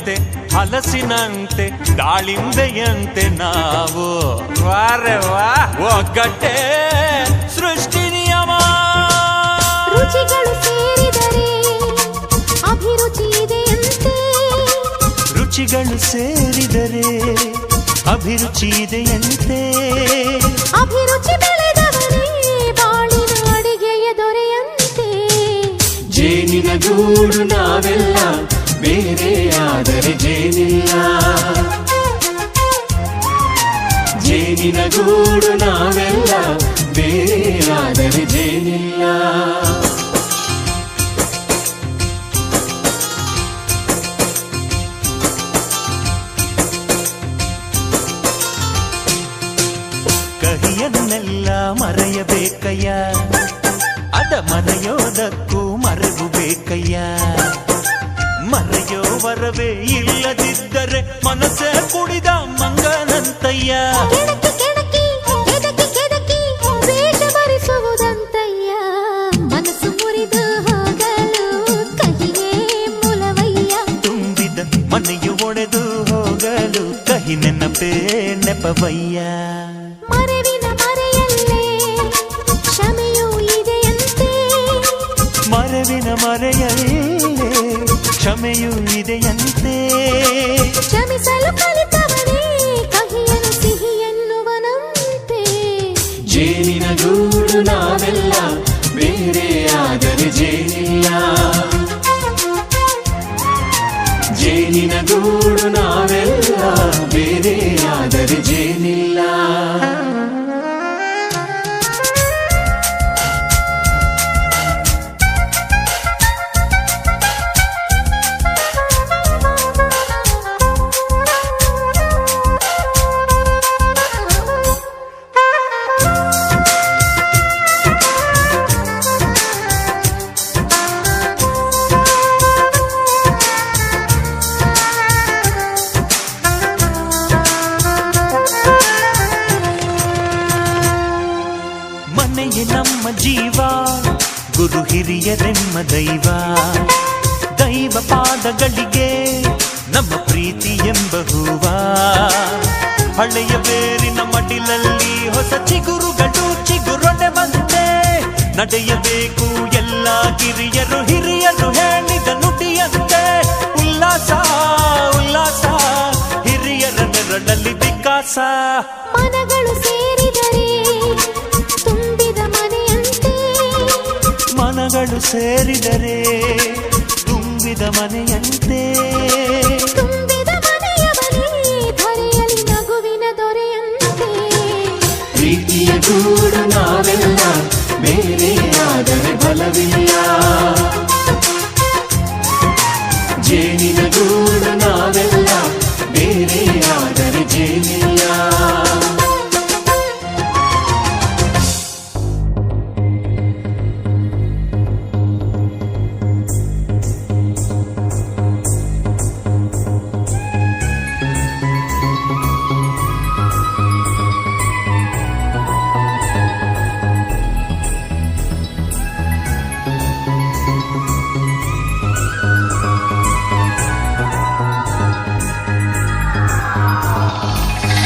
ಬಾಳೆಯಂತೆ ಹಲಸಿನಂತೆ ದಾಳಿಂಬೆಯಂತೆ ನಾವು. ವಾರೆ ವಾ. ಒಗ್ಗಟ್ಟೆ ಸೃಷ್ಟಿ ನಿಯಮ. ರುಚಿಗಳು ಸೇರಿದರೆ ಅಭಿರುಚಿ ಇದೆಯಂತೆ. ರುಚಿಗಳು ಸೇರಿದರೆ ಅಭಿರುಚಿ ಇದೆಯಂತೆ. ಅಭಿರುಚಿ ಬೆಳೆದವರೇ ಬಾಳಿನ ಅಡಿಗೆಯ ದೊರೆಯಂತೆ. ಜೇನಿನ ಗೂಡು ನಾವೆಲ್ಲ ಬೇರೆಯಾದರೆ ಜೇನಿಲ್ಲ ಜೇನಿನ ಗೂಡು ನಾವೆಲ್ಲ ಬೇರೆಯಾದರೆ ಜೇನಿಲ್ಲ ಕಹಿಯನ್ನೆಲ್ಲ ಮರೆಯಬೇಕಯ್ಯ. ಅದ ಮನೆಯೋದಕ್ಕೂ ಮರೆವು ಬೇಕಯ್ಯ. ಮರೆಯೋ ವರವೇ ಇಲ್ಲದಿದ್ದರೆ ಮನಸ್ಸೇ ಕುಡಿದ ಮಂಗನಂತಯ್ಯ. ಮನೆಯು ಒಡೆದು ಹೋಗಲು ಕಹಿ ನೆನಪೇ ನೆಪವಯ್ಯ. ಮರೆವಿನ ಮರೆಯಲ್ಲೇ ಕ್ಷಮೆಯೂ ಇದೆಯಂತೆ. ಮರವಿನ ಮರೆಯಲ್ಲೇ ಕ್ಷಮೆಯೂ ಇದೆಯಂತೆ. ಕ್ಷಮಿಸಲು ಕಲಿತವನೇ ಕಹಿಯನು ಸಿಹಿ ಎನ್ನುವನಂತೆ ಜೇನಿನ ಗೂಡು ನಾವೆಲ್ಲ ಬೇರೆಯಾದರೆ ಜೇನಿಲ್ಲ. ಜೇನಿನ ಗೂಡು ನಾವೆಲ್ಲ ಬೇರೆಯಾದರೆ ಜೇನಿಲ್ಲ. ಮನೆಯೇ ನಮ್ಮ ಜೀವ, ಗುರು ಹಿರಿಯರೆಮ್ಮ ದೈವ. ದೈವ ಪಾದಗಳಿಗೆ ನಮ್ಮ ಪ್ರೀತಿ ಎಂಬ ಹೂವ. ಹಳೆಯ ಬೇರಿನ ಮಡಿಲಲ್ಲಿ ಹೊಸ ಚಿಗುರುಗಳು ಚಿಗುರೊಡೆ ಬಂದೆ ನಡೆಯಬೇಕು ಎಲ್ಲ ಕಿರಿಯರು ಹಿರಿಯರು ಹೇಳಿದ ನುಡಿಯಂತೆ. ಉಲ್ಲಾಸ ಉಲ್ಲಾಸ, ಹಿರಿಯರ ನೆರಳಲ್ಲಿ ವಿಕಾಸ. ಮನಗಳು ಮನಗಳು ಸೇರಿದರೆ ತುಂಬಿದ ಮನೆಯಂತೆ. ತುಂಬಿದ ಮನೆಯಲ್ಲಿ ನಗುವಿನ ದೊರೆಯಂತೆ. ಪ್ರೀತಿಯ ಗೂಡು ನಾವೆಲ್ಲ ಬೇರೆಯಾದರೆ ಬಲವಿಲ್ಲ. ಜೇನಿನ ಗೂಡು ನಾವೆಲ್ಲ ಬೇರೆಯಾದ